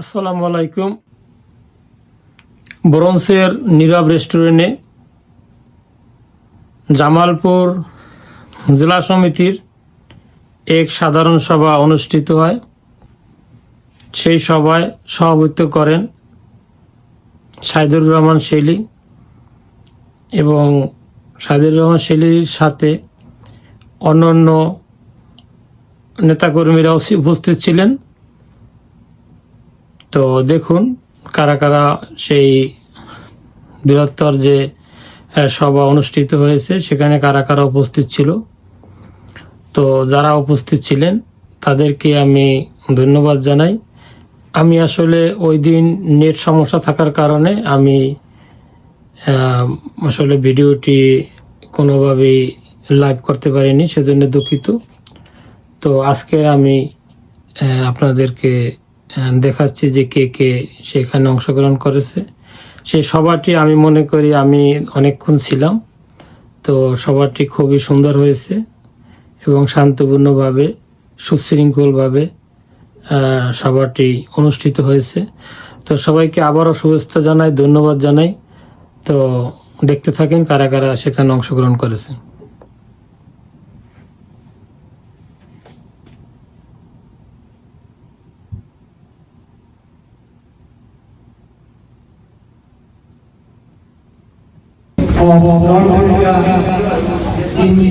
আসসালামু আলাইকুম। ব্রন্সের নীরব রেস্টুরেন্টে জামালপুর জেলা সমিতির এক সাধারণ সভা অনুষ্ঠিত হয়। সেই সভায় সভাপতিত্ব করেন সাইদুর রহমান শেলি এবং সাইদুর রহমান শেলির সাথে অন্যান্য নেতাকর্মীরাও উপস্থিত ছিলেন। তো দেখুন কারা কারা সেই বৃহত্তর যে সভা অনুষ্ঠিত হয়েছে, সেখানে কারা কারা উপস্থিত ছিল। তো যারা উপস্থিত ছিলেন, তাদেরকে আমি ধন্যবাদ জানাই। আমি আসলে ওই দিন নেট সমস্যা থাকার কারণে আমি আসলে ভিডিওটি কোনোভাবেই লাইভ করতে পারিনি, সেজন্য দুঃখিত। তো আজকের আমি আপনাদেরকে দেখাচ্ছি যে কে কে সেখানে অংশগ্রহণ করেছে। সেই সবারটি আমি মনে করি আমি অনেকক্ষণ ছিলাম। তো সবারটি খুবই সুন্দর হয়েছে এবং শান্তপূর্ণভাবে, সুশৃঙ্খলভাবে সভাটি অনুষ্ঠিত হয়েছে। তো সবাইকে আবারও শুভেচ্ছা জানাই, ধন্যবাদ জানাই। তো দেখতে থাকেন কারা কারা সেখানে অংশগ্রহণ করেছে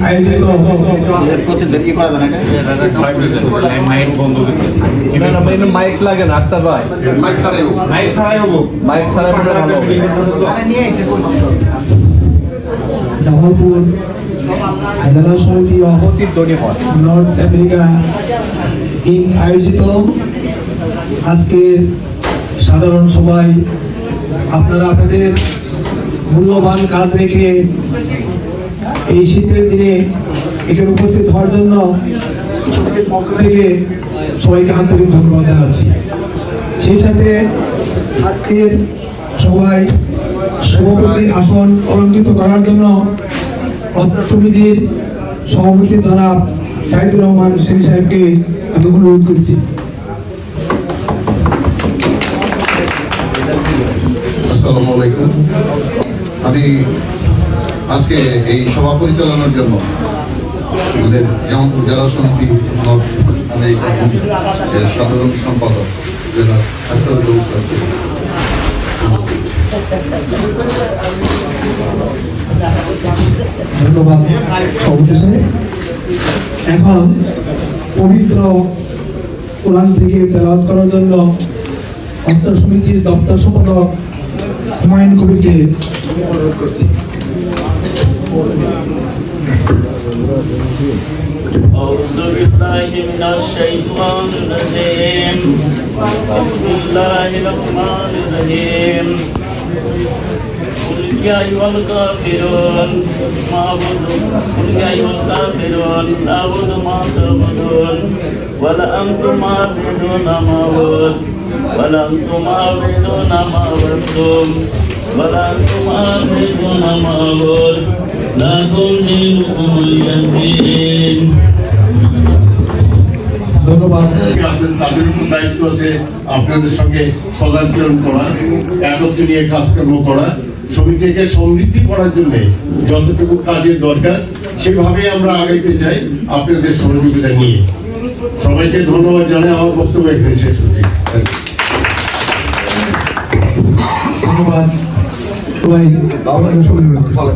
আয়োজিত ই মাইক লাগে না আক্তার ভাই। মাইক ছাড়াই মাইক। জামালপুর জেলা সমিতি নর্থ আমেরিকা ইন আয়োজিত আজকের সাধারণ সভায় আপনারা আপনাদের মূল্যবান কাজ রেখে এই শীতের দিনে এখানে উপস্থিত হওয়ার জন্য পক্ষ থেকে সবাইকে আন্তরিক ধন্যবাদ জানাচ্ছি। সেই সাথে আজকের সবাই সভাপতির আসন অলঙ্কিত করার জন্য সমিতির সভাপতি জনাব সাইদুর রহমান সেন সাহেবকে আমি অনুরোধ করছি। আসসালামু আলাইকুম। আমি আজকে এই সভা পরিচালনার জন্য আমাদের জামালপুর জেলা সমিতি এর সাধারণ সম্পাদক জেলা ডাক্তার ধন্যবাদ সাহেব। এখন পবিত্র কোরআন থেকে তেলাওয়াত করার জন্য অত্র সমিতির দপ্তর সম্পাদক হুমায়ুন কবিরকে অনুরোধ করছি أعوذ بالله من الشيطان الرجيم بسم الله الرحمن الرحيم قل يا أيها الكافرون ما أعبد قل يا أيها الكافرون لا أعبد ما تعبدون ولا أنتم عابدون ما أعبد ولا أنتم عابدون ما عبدتم ولا أنتم عابدون ما أعبد لكم دينكم ولي دين ধন্যবাদ আছেন তাদের উপর দায়িত্ব আছে আপনাদের সঙ্গে সদাচরণ করা একত্র নিয়ে কাজকর্ম করা সমিতিকে সমৃদ্ধি করার জন্য যতটুকু কাজের দরকার সেভাবে আমরা আগাইতে চাই আপনাদের সহযোগিতা নিয়ে সবাইকে ধন্যবাদ জানাই আমার বক্তব্য এখানে শেষ হচ্ছে Thank you. ধন্যবাদ সবাই সবাই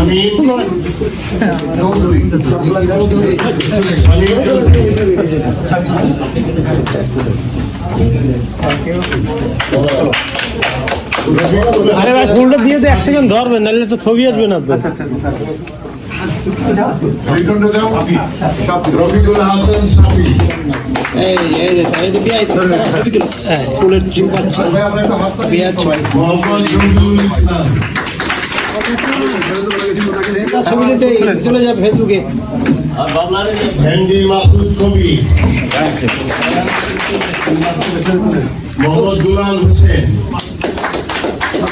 আমি আরে ভাই ফুলটা দিয়ে তো এক সেকেন্ড ধরবে নাহলে তো ছবি আসবে না তো। রমজুল আর বাবলারে ভেন্ডি মাসুদ কবি মোহাম্মদ দুলাল হোসেন।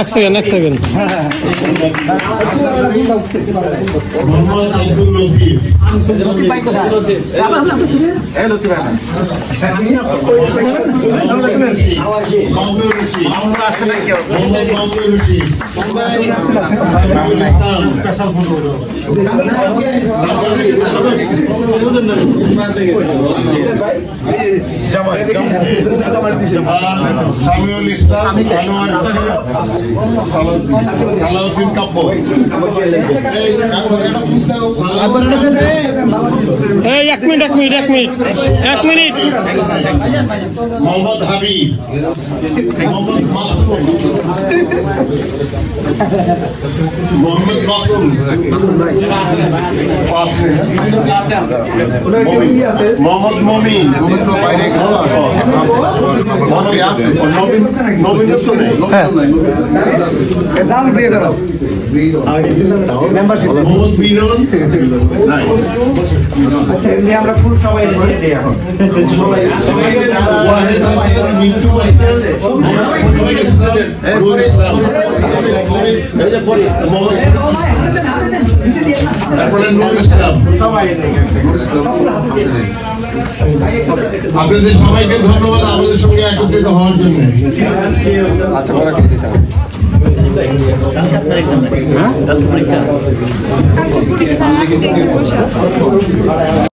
এক সেকেন্ড এক সেকেন্ড মোহাম্মদ আব্দুল লতিফ মামুনুর রশিদ সামিউল ইসলাম সালাউদ্দিন কাব্য এই, এক মিনিট এক মিনিট এক মিনিট এক মিনিট। মোহাম্মদ হাবিব মোহাম্মদ মাসুম। মোহাম্মদ মাসুম মোহাম্মদ মমিন বাইরে নবীন নবীন তো মোহাম্মদ বিনন নাই আমরা ফুল সবাই দিয়ে দিই এখন। মিন্টু তারপরে নুর ইসলাম আপনাদের সবাইকে ধন্যবাদ আমাদের সঙ্গে একত্রিত হওয়ার জন্য পরীক্ষা